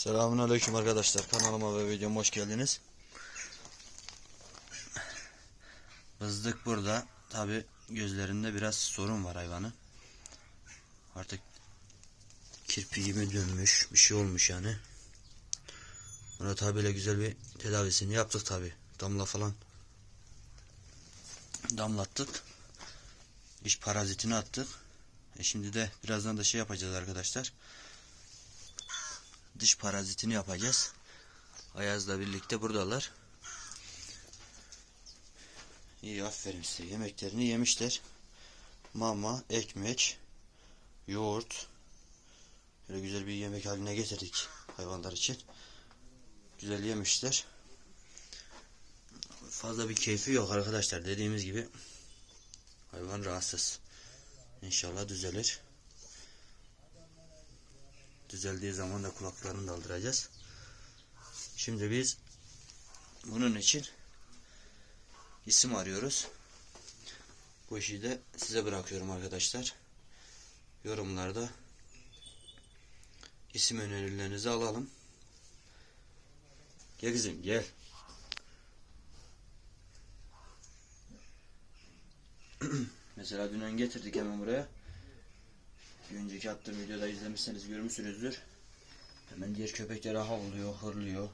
Selamünaleyküm arkadaşlar. Kanalıma ve videoma hoş geldiniz. Bızdık burada. Tabi gözlerinde biraz sorun var hayvanın. Artık kirpi gibi dönmüş. Bir şey olmuş yani. Murat abiyle güzel bir tedavisini yaptık tabi. Damla falan damlattık. İş parazitini attık. E şimdi de birazdan da şey yapacağız arkadaşlar dış parazitini yapacağız. Ayaz'la birlikte buradalar. İyi aferin size. Yemeklerini yemişler. Mama, ekmek, yoğurt. Böyle güzel bir yemek haline getirdik hayvanlar için. Güzel yemişler. Fazla bir keyfi yok arkadaşlar. Dediğimiz gibi hayvan rahatsız. İnşallah düzelir. Düzeldiği zaman da kulaklarını da aldıracağız. Şimdi biz bunun için isim arıyoruz. Bu işi de size bırakıyorum arkadaşlar. Yorumlarda isim önerilerinizi alalım. Gel kızım gel. Mesela dünden getirdik hemen buraya. Bir önceki attığım videoda izlemişseniz görmüşsünüzdür. Hemen diğer köpekleri havlıyor, hırlıyor.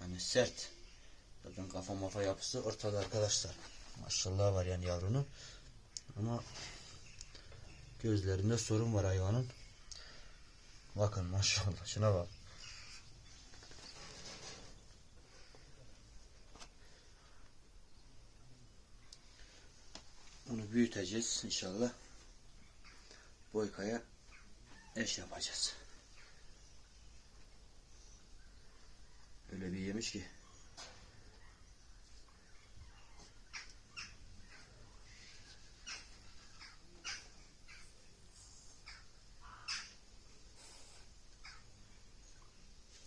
Yani sert. Zaten kafa mafa yapısı ortada arkadaşlar. Maşallah var yani yavrunun. Ama gözlerinde sorun var hayvanın. Bakın maşallah şuna bak. Onu büyüteceğiz inşallah. Boykaya eş yapacağız. Öyle bir yemiş ki.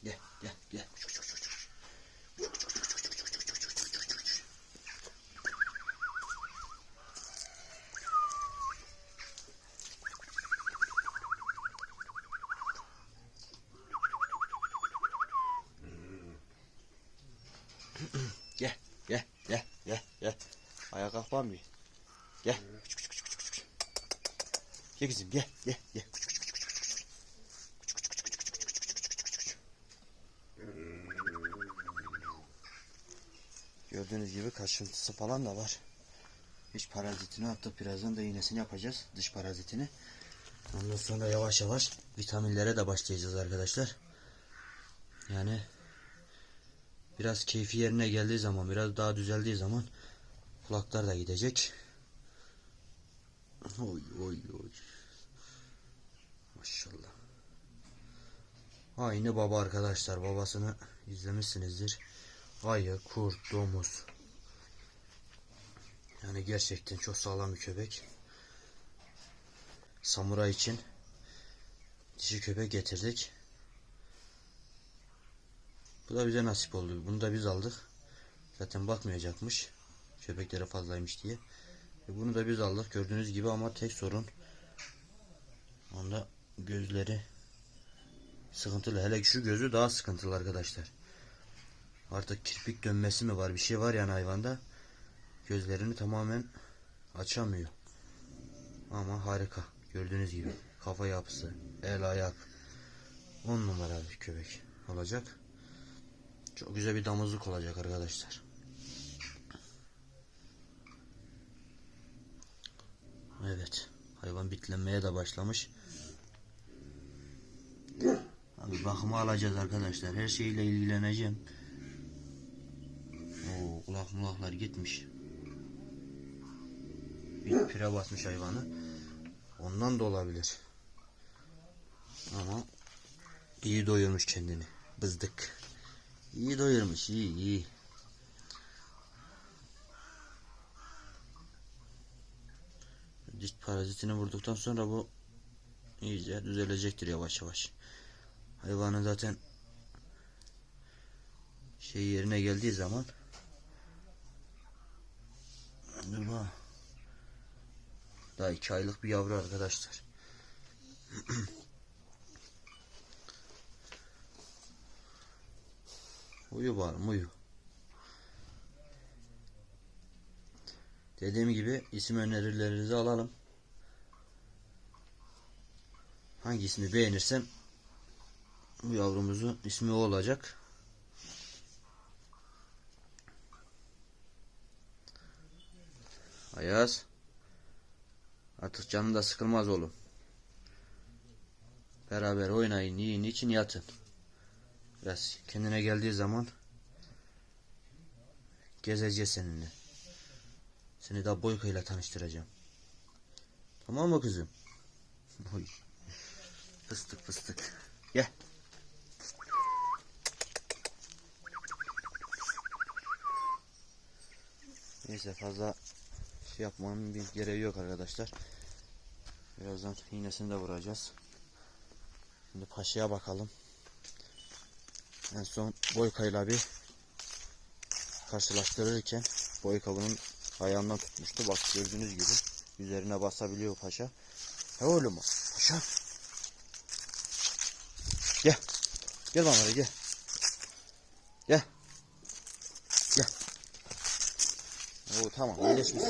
Gel gel gel. Gel, gel, gel, gel, gel. Ayağa kalkmam bir. Gel. Küçük küçük küçük küçük. Gel kızım gel, gel, gel. Küçük küçük küçük küçük küçük küçük. Küçük küçük küçük küçük küçük küçük. Gördüğünüz gibi kaşıntısı falan da var. İç parazitini attık. Birazdan da iğnesini yapacağız. Dış parazitini. Ondan sonra yavaş yavaş vitaminlere de başlayacağız arkadaşlar. Yani biraz keyfi yerine geldiği zaman, biraz daha düzeldiği zaman kulaklar da gidecek. Oy oy oy. Maşallah. Aynı baba arkadaşlar. Babasını izlemişsinizdir. Ayı, kurt, domuz. Yani gerçekten çok sağlam bir köpek. Samuray için dişi köpek getirdik. Bu da bize nasip oldu. Bunu da biz aldık. Zaten bakmayacakmış. Köpeklere fazlaymış diye. E bunu da biz aldık. Gördüğünüz gibi ama tek sorun onda gözleri sıkıntılı. Hele şu gözü daha sıkıntılı arkadaşlar. Artık kirpik dönmesi mi var? Bir şey var yani hayvanda. Gözlerini tamamen açamıyor. Ama harika. Gördüğünüz gibi kafa yapısı, el ayak 10 numara bir köpek olacak. Çok güzel bir damızlık olacak arkadaşlar. Evet. Hayvan bitlenmeye de başlamış. Abi bakımı alacağız arkadaşlar. Her şeyle ilgileneceğim. Oo, kulak mulaklar gitmiş. Bir pire basmış hayvanı. Ondan da olabilir. Ama iyi doyurmuş kendini. Bızdık. İyi doyurmuş iyi iyi. Diş parazitini vurduktan sonra bu iyice düzelecektir yavaş yavaş. Hayvanın zaten şey yerine geldiği zaman Dur bak. Daha iki aylık bir yavru arkadaşlar. Uyu bağırım uyu. Dediğim gibi isim önerilerinizi alalım. Hangi ismi beğenirsem bu yavrumuzun ismi o olacak. Ayaz. Artık canın da sıkılmaz oğlum. Beraber oynayın, yiyin, için yatın. Biraz kendine geldiği zaman gezeceğiz seninle. Seni de Boyka ile tanıştıracağım. Tamam mı kızım? Oy. Fıstık fıstık. Gel. Neyse fazla şey yapmanın bir gereği yok arkadaşlar. Birazdan iğnesini de vuracağız. Şimdi paşaya bakalım. En son Boyka'yla bir karşılaştırırken Boyka bunun ayağından tutmuştu. Bak gördüğünüz gibi üzerine basabiliyor paşa. He oğlum. Paşa. Gel. Gel bana gel. Gel. Gel. Oo tamam iyileşmiş.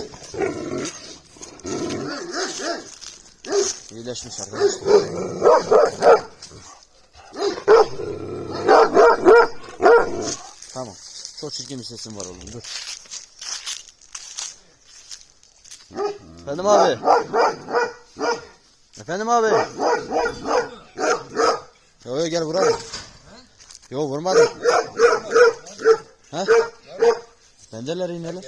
İyileşmiş arkadaşlar. Tamam. Çok çirkin bir sesin var oğlum dur. Efendim abi. Efendim abi. Yo yo gel vuralım. Yo vurmadım. Ha? Bendeler iğneler.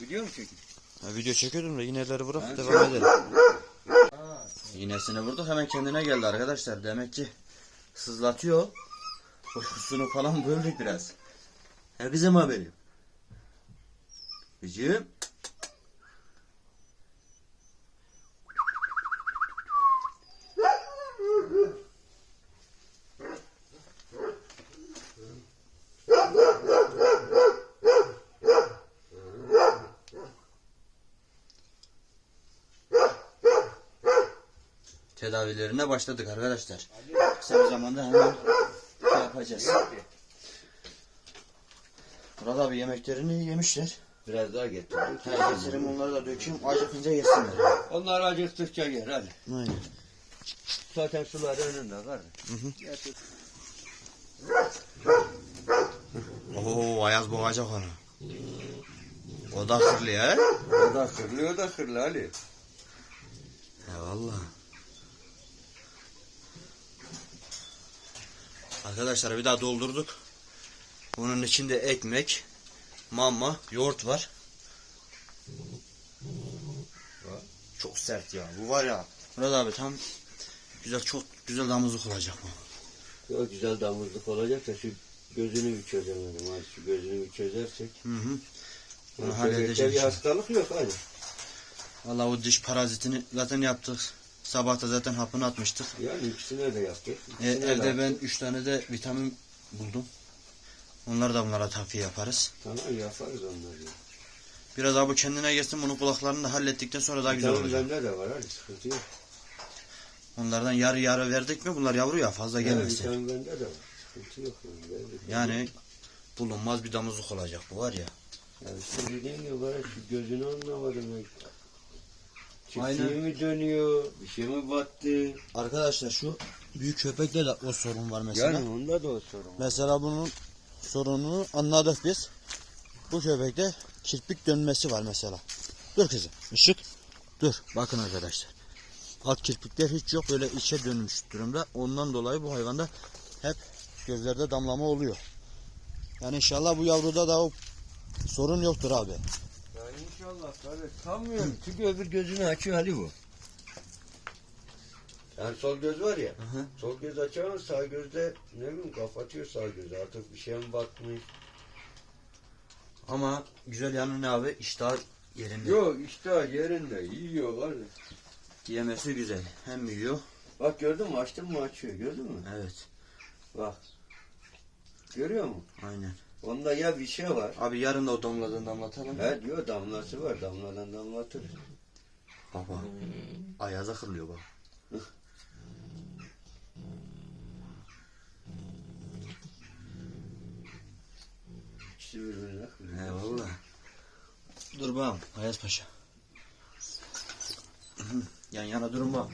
Biliyor musun çekin? Ha, video çekiyordum da iğneleri bırak devam edelim. İğnesini vurduk hemen kendine geldi arkadaşlar. Demek ki sızlatıyor. Uykusunu falan böldük biraz. Herkese mi haberim? Gıcım. Tedavilerine başladık arkadaşlar. Kısa bir zamanda hemen şey yapacağız. Murat abi yemeklerini yemişler. Biraz daha getir. Her getirim onları da dökeyim. Acıkınca yesinler. Onlar acıktıkça yer hadi. Aynen. Zaten sular önünde var. Getir. Oo Ayaz boğacak onu. O da hırlı ya. O da kırlı o da kırlı Ali. Eyvallah. Arkadaşlar bir daha doldurduk. Bunun içinde ekmek, mama, yoğurt var. Çok sert ya. Bu var ya. Murat abi tam güzel çok güzel damızlık olacak bu. O güzel damızlık olacak da şu gözünü bir çözemedim. Hadi şu gözünü bir çözersek. Hı hı. Bunu Köpekte halledeceğim. bir hastalık yok hadi. Vallahi o diş parazitini zaten yaptık. Sabah da zaten hapını atmıştık. Yani ikisine de yaptık. E, de evde yaptık. ben 3 tane de vitamin buldum. Onları da bunlara takviye yaparız. Tamam yaparız onları. ya. Biraz abi kendine gelsin bunun kulaklarını da hallettikten sonra daha güzel Tamam olacak. bende de var hadi sıkıntı yok. Onlardan yarı yarı verdik mi bunlar yavru ya fazla Yani gelmesin. vitamin bende de var. Sıkıntı yok. Yani. Yani bulunmaz bir damızlık olacak bu var ya. Yani işte dediğim gibi bana şu gözünü anlamadım ben. Aynen. Çiftliği mi dönüyor? Bir şey mi battı? Arkadaşlar şu büyük köpekte de o sorun var mesela. Yani onda da o sorun var. Mesela bunun sorununu anladık biz. Bu köpekte kirpik dönmesi var mesela. Dur kızım. Işık. Dur. Bakın arkadaşlar. Alt kirpikler hiç yok. Böyle içe dönmüş durumda. Ondan dolayı bu hayvanda hep gözlerde damlama oluyor. Yani inşallah bu yavruda da o sorun yoktur abi. İnşallah tabii sanmıyorum. Çünkü öbür gözünü açıyor Ali bu. Yani sol göz var ya. hı. Sol göz açıyor ama sağ gözde ne bileyim kapatıyor sağ gözü. Artık bir şeye mi batmış? Ama güzel yanı ne abi? İştah yerinde. Yok işte yerinde yiyor var. ya. Yemesi güzel. Hem yiyor. Bak gördün mü açtın mı açıyor gördün mü? Evet. Bak. Görüyor musun? Aynen. Onda ya bir şey var. Abi yarın da o damladan damlatalım. He diyor damlası var. Damladan damlatır. Baba. Hmm. Ayaza kırılıyor bak. İkisi birbirine kırılıyor. He valla. Dur bakalım Ayaz Paşa. Yan yana durun bakalım.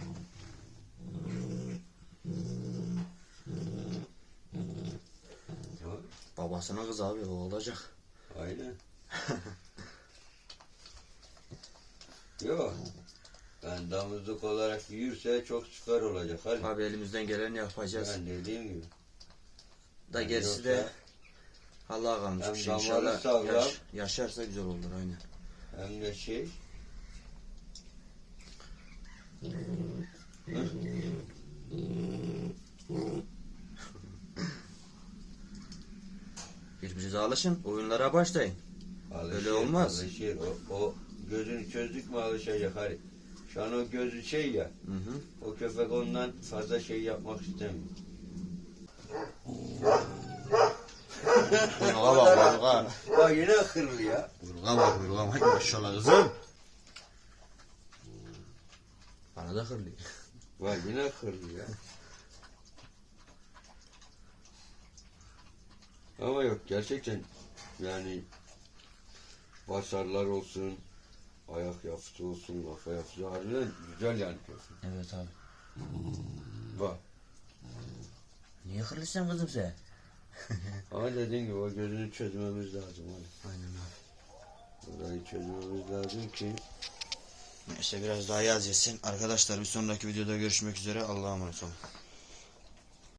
Babasının kızı abi o olacak. Aynen. Yok. Ben damızlık olarak yürürse çok süper olacak. Hadi. Abi elimizden geleni yapacağız. Ben dediğim gibi. da gerisi Yoksa- de Allah'a kalmış bir şey. İnşallah sağlam. yaş- yaşarsa güzel olur aynen. Hem de şey. Birbirinize alışın. Oyunlara başlayın. Alışır, Öyle olmaz. Alışır. O, o gözünü çözdük mü alışacak hadi. Şu an o gözü şey ya. Hı hı. O köpek ondan fazla şey yapmak istemiyor. Kuyruğa bak kuyruğa. Bak yine akıllı ya. Kuyruğa bak kuyruğa. Hay maşallah kızım. Bana da hırlıyor. Bak yine akıllı ya. Ama yok gerçekten yani başarılar olsun, ayak yapısı olsun, kafa yapısı harbiden güzel yani köpek. Evet abi. Bak. Niye hırlıyorsun kızım sen? Ama dediğim gibi o gözünü çözmemiz lazım. Hani. Aynen abi. Orayı çözmemiz lazım ki Neyse biraz daha yaz yesin. Arkadaşlar bir sonraki videoda görüşmek üzere. Allah'a emanet olun.